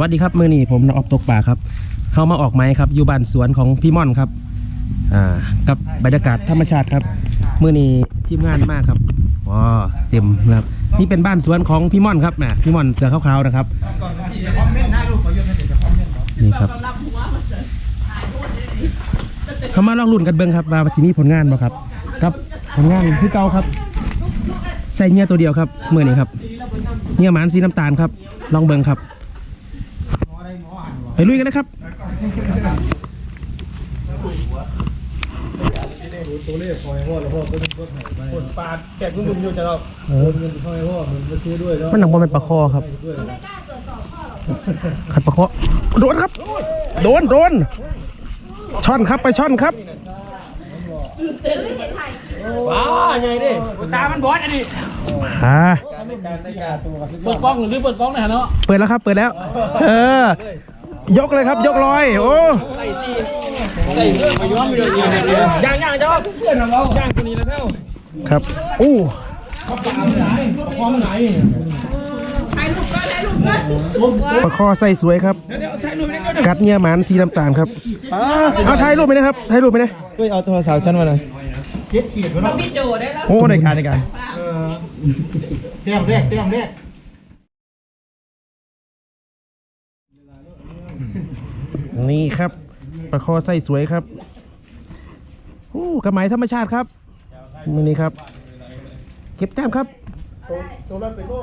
วัสดีครับ มือนี้ผมนออฟตกป่าครับเข้ามาออกไม้ครับอยู่บ้านสวนของพี่ม่อนครับอ่ากับบรรยากาศธรรมชาติครับ มือนี้ทีมงานมากครับว้าเต็มนะครับนี่เป็นบ้านสวนของพี่ม่อนครับนะพี่ม่อนเสือขาวๆนะครับนี่ครับเขามาลองรุ่นกันเบิ้งครับว่าจะมีผลงานบ่ครับครับผลงานคือเก่าครับ ใส่เงี้ยตัวเดียวครับมือนี้ครับเงี้ยหมานสีน้ำตาลครับ ลองเบิ้งครับ ไปลุยกันนะครับตัวเลขคอยพ่อแล้วพ่อก็ต้องกดให้ไปคนปาดแกะกุ้งอยู่จะเราเออเงินคอยพ่อมันมาซื้อด้วยแล้วมันหนังบอลเป็นปลาคอครับด้วยขัดปลาคอโดนครับ โดนโดนช่อนครับไปช่อนครับว้าไงดิตา มันบอสอันนี้อ่าการได้ยาตัวกับเปิดกล้องหรือเปิดกล้องหน่อยเนาะเปิดแล้วครับ เปิดแล้ว เออ ยกเลยครับ ยกลอย โอ้ใส่ซีใส่เรื่องมาย้อนไปเลยย่างย่างจ้าเพื่อนของเราย่างคนนี้แล้วเท่าครับอู้พร้อมไหนปลาคอใส่สวยครับเดี๋ยวถ่ายรูปนิดเดียวกัดเงี้ยหมานสีน้ำตาลครับเอาถ่ายรูปไปนะครับถ่ายรูปไปนะช่วยเอาโทรศัพท์ฉันมาหน่อยเจ็ดขีดมาหน่อยโอ้ในการในการเออเตี้ยมแรกเตี้ยมแรก นี่ครับปลาคอไส้สวยครับอู้กระไหมธรรมชาติครับมือนี้ครับ เก็บแต้มครับตัวตัวละเป็นโล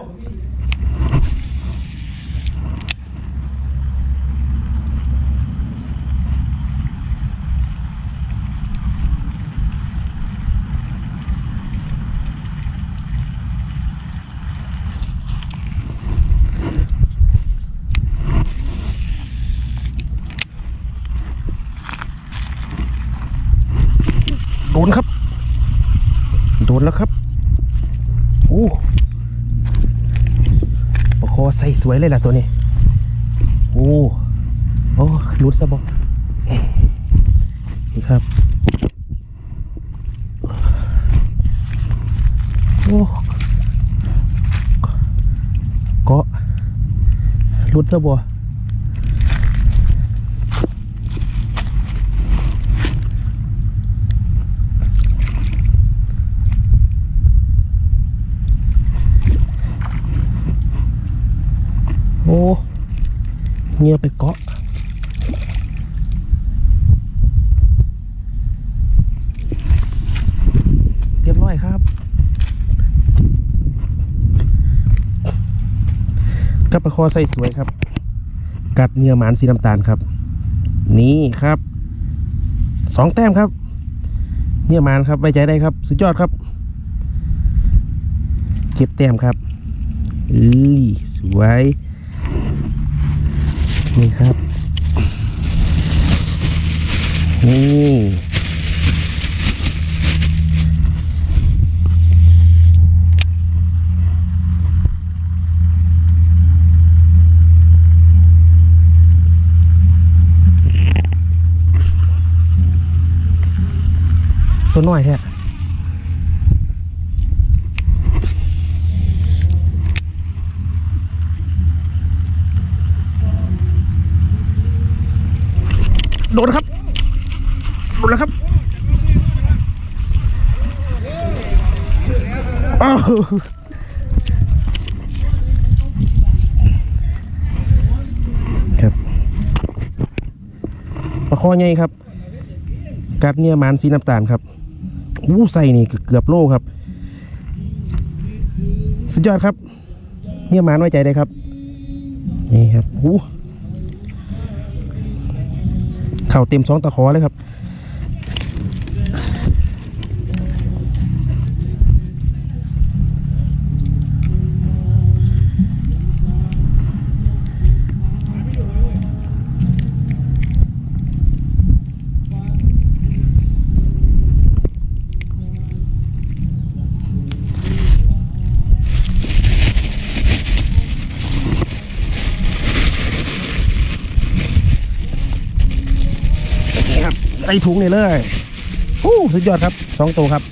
โดนครับ โดนแล้วครับโอ้ปลาคอใส่สวยเลยล่ะตัวนี้โอ้โอ้รุดซะบอกนี่ครับโอ้เกาะรุดซะบอ้ เงียบไปเกาะเรียบร้อยครับ กับประคอใส่สวยครับ กัดเนื้อหมานสีน้ำตาลครับ นี่ครับสองแต้มครับ เนื้อหมานครับไว้ใจได้ครับ สุดยอดครับ เก็บแต้มครับอือสวย นี่ครับ นี่ตัวน้อยแท้ โดนครับโดนแล้วครับอ้าวครับปลาคอไงครับกัดเนี่ยมานสีน้ำตาลครับอู้ใส่นี่เกือบโลครับ สุดยอดครับ เนี่ยมานไว้ใจได้ครับ นี่ครับอู้ เข่าเต็มสองตะขอเลยครับ ใส่ถุงนี่เลยโอ้สุดยอดครับสองตัวครับ